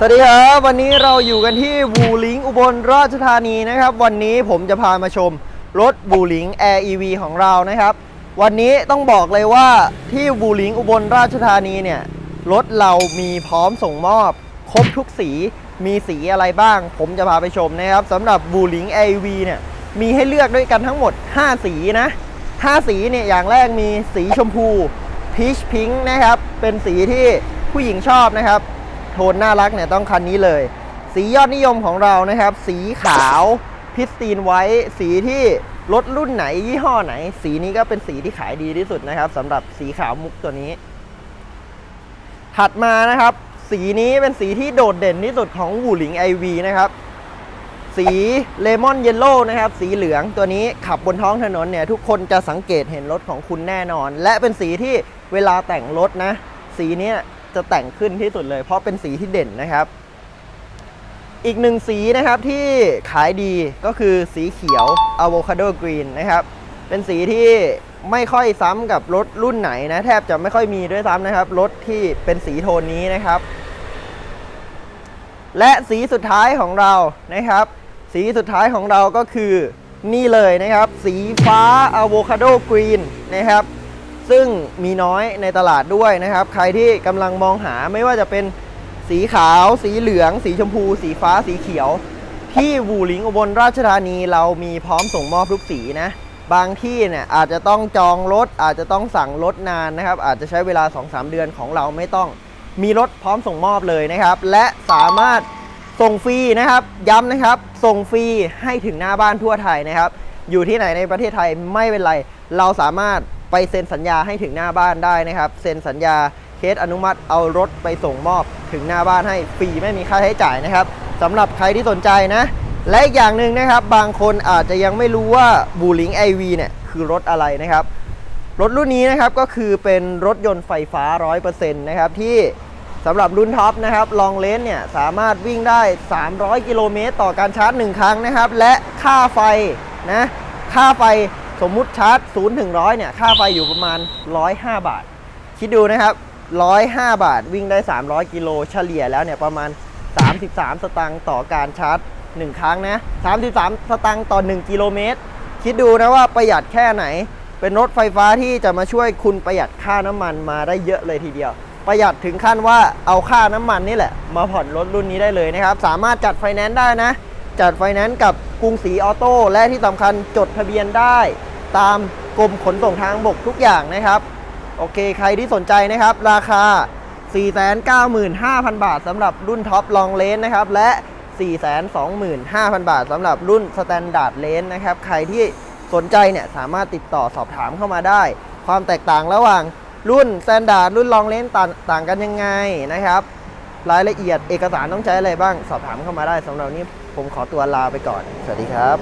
สวัสดีครับวันนี้เราอยู่กันที่บูลิงอุบลราชธานีนะครับ วันนี้ผมจะพามาชมรถบูลิง Air EV ของเรานะครับ วันนี้ต้องบอกเลยว่าที่บูลิงอุบลราชธานีเนี่ยรถเรามีพร้อมส่งมอบ ครบทุกสีมีสีอะไรบ้าง ผมจะพาไปชมนะครับสำหรับบูลิง Air EV เนี่ยมีให้เลือกด้วยกันทั้งหมด 5 สีนะ 5 สีเนี่ยอย่างแรกมีสีชมพูพีชพิงค์นะครับเป็นสีที่ผู้หญิงชอบนะครับ ทนน่ารักเนี่ยต้องคันนี้เลย สียอดนิยมของเรานะครับ สีขาวพิสตีนไว้ สีที่รถรุ่นไหนยี่ห้อไหน สีนี้ก็เป็นสีที่ขายดีที่สุดนะครับสำหรับสีขาวมุกตัวนี้ ถัดมานะครับ สีนี้เป็นสีที่โดดเด่นที่สุดของวูหลิง IV นะครับสีเลมอนเยลโล่นะครับ สีเหลืองตัวนี้ขับบนท้องถนนเนี่ย ทุกคนจะสังเกตเห็นรถของคุณแน่นอน และเป็นสีที่เวลาแต่งรถนะ สีนี้ จะแต่งขึ้นที่สุดเลย เพราะเป็นสีที่เด่นนะครับ อีกหนึ่งสีนะครับที่ขายดีก็คือสีเขียว Avocado Green นะครับ เป็นสีที่ไม่ค่อยซ้ำกับรถรุ่นไหนนะ แทบจะไม่ค่อยมีด้วยซ้ำนะครับ รถที่เป็นสีโทนนี้นะครับ และสีสุดท้ายของเรานะครับ สีสุดท้ายของเราก็คือนี่เลยนะครับ สีฟ้า Avocado Green นะครับ ซึ่งมีน้อยในตลาดด้วยนะครับ ใครที่กำลังมองหาไม่ว่าจะเป็นสีขาว สีเหลือง สีชมพู สีฟ้า สีเขียว ที่วูหลิงอุบลราชธานีเรามีพร้อมส่งมอบทุกสีนะ บางที่เนี่ยอาจจะต้องจองรถ อาจจะต้องสั่งรถนานนะครับ อาจจะใช้เวลา 2-3 เดือนของเราไม่ต้อง มีรถพร้อมส่งมอบเลยนะครับ และสามารถส่งฟรีนะครับ ย้ำนะครับ ส่งฟรีให้ถึงหน้าบ้านทั่วไทยนะครับ อยู่ที่ไหนในประเทศไทยไม่เป็นไร เราสามารถ ไปเซ็นสัญญาให้ถึงหน้าบ้านได้นะครับเซ็นสัญญาเคสอนุมัติเอารถไปส่งมอบถึงหน้าบ้านให้ฟรีไม่มีค่าใช้จ่ายนะครับสำหรับใครที่สนใจนะ และอีกอย่างหนึ่งนะครับ บางคนอาจจะยังไม่รู้ว่าบูลิงไอวีเนี่ยคือรถอะไรนะครับ รถรุ่นนี้นะครับก็คือเป็นรถยนต์ไฟฟ้า 100%นะครับที่สำหรับรุ่นท็อปนะครับลองเลนเนี่ยสามารถวิ่งได้ 300 กิโลเมตรต่อการชาร์จ 1 ครั้งนะครับ และค่าไฟนะค่าไฟ สมมุติชาร์จ0ถึง100เนี่ย ค่าไฟอยู่ประมาณ 105 บาท คิดดูนะครับ 105 บาท วิ่งได้ 300 กิโลเฉลี่ยแล้วเนี่ย ประมาณ 33 สตางค์ต่อการชาร์จ 1 ครั้งนะ 33 สตางค์ต่อ 1 กิโลเมตร คิดดูนะว่าประหยัดแค่ไหน เป็นรถไฟฟ้าที่จะมาช่วยคุณประหยัดค่าน้ำมันมาได้เยอะเลยทีเดียว ประหยัดถึงขั้นว่าเอาค่าน้ำมันนี่แหละ มาผ่อนรถรุ่นนี้ได้เลยนะครับ สามารถจัดไฟแนนซ์ได้นะ จัดไฟแนนซ์กับกรุงศรีออโต้และที่สำคัญจดทะเบียนได้ ตามกรมขนส่งทางบกทุกอย่างนะครับ โอเคใครที่สนใจนะครับ ราคา 495,000 บาทสำหรับรุ่นท็อปลองเลนนะครับ และ 425,000 บาทสำหรับรุ่นสแตนดาร์ดเลนนะครับ ใครที่สนใจเนี่ยสามารถติดต่อสอบถามเข้ามาได้ ความแตกต่างระหว่างรุ่นสแตนดาร์ดรุ่นลองเลนต่างต่างกันยังไงนะครับ รายละเอียดเอกสารต้องใช้อะไรบ้าง สอบถามเข้ามาได้สำหรับนี้ผมขอตัวลาไปก่อน สวัสดีครับ